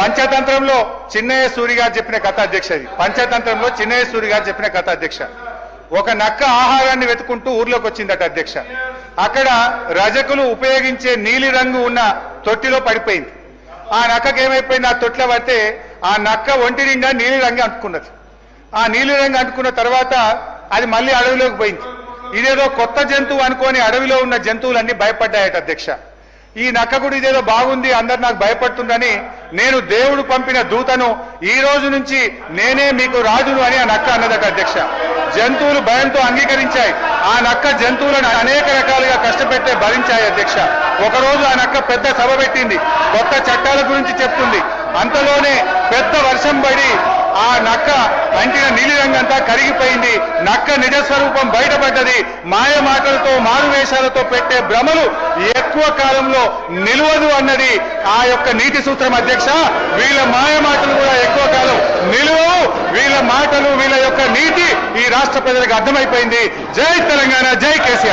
పంచతంత్రంలో చిన్నయ్య సూరి గారు చెప్పిన కథ అధ్యక్ష ఇది. పంచతంత్రంలో చిన్నయ్య సూరి గారు చెప్పిన కథ అధ్యక్ష. ఒక నక్క ఆహారాన్ని వెతుకుంటూ ఊర్లోకి వచ్చిందట అధ్యక్ష. అక్కడ రజకులు ఉపయోగించే నీలి రంగు ఉన్న తొట్టిలో పడిపోయింది. ఆ నక్కకి ఏమైపోయింది? ఆ తొట్టిలో పడితే ఆ నక్క ఒంటి నిండా నీలి రంగు అంటుకున్నది. ఆ నీలి రంగు అంటుకున్న తర్వాత అది మళ్ళీ అడవిలోకి పోయింది. ఇదేదో కొత్త జంతువు అనుకొని అడవిలో ఉన్న జంతువులన్నీ భయపడ్డాయట అధ్యక్ష. ఈ నక్క కూడా ఇదేదో బాగుంది అందరు నాకు భయపడుతుందని నేను దేవుడు పంపిన దూతను ఈ రోజు నుంచి నేనే మీకు రాజును అని ఆ నక్క అన్నదట అధ్యక్ష. జంతువులు భయంతో అంగీకరించాయి. ఆ నక్క జంతువులను అనేక రకాలుగా కష్టపెట్టే భరించాయి అధ్యక్ష. ఒకరోజు ఆ నక్క పెద్ద సభ పెట్టింది. కొత్త చట్టాల గురించి చెప్తుంది. అంతలోనే పెద్ద వర్షం పడి ఆ నక్క అంటిన నీళ్ళు కరిగిపోయింది. నక్క నిజ స్వరూపం బయటపడ్డది. మాయ మాటలతో మారువేషాలతో పెట్టే భ్రమలు ఎక్కువ కాలంలో నిలవదు అన్నది ఆ యొక్క నీతి సూత్రం అధ్యక్ష. వీళ్ళ మాయ మాటలు కూడా ఎక్కువ కాలం నిలువవు. వీళ్ళ మాటలు వీళ్ళ యొక్క నీతి ఈ రాష్ట్ర ప్రజలకు అర్థమైపోయింది. జై తెలంగాణ జై కేసీఆర్.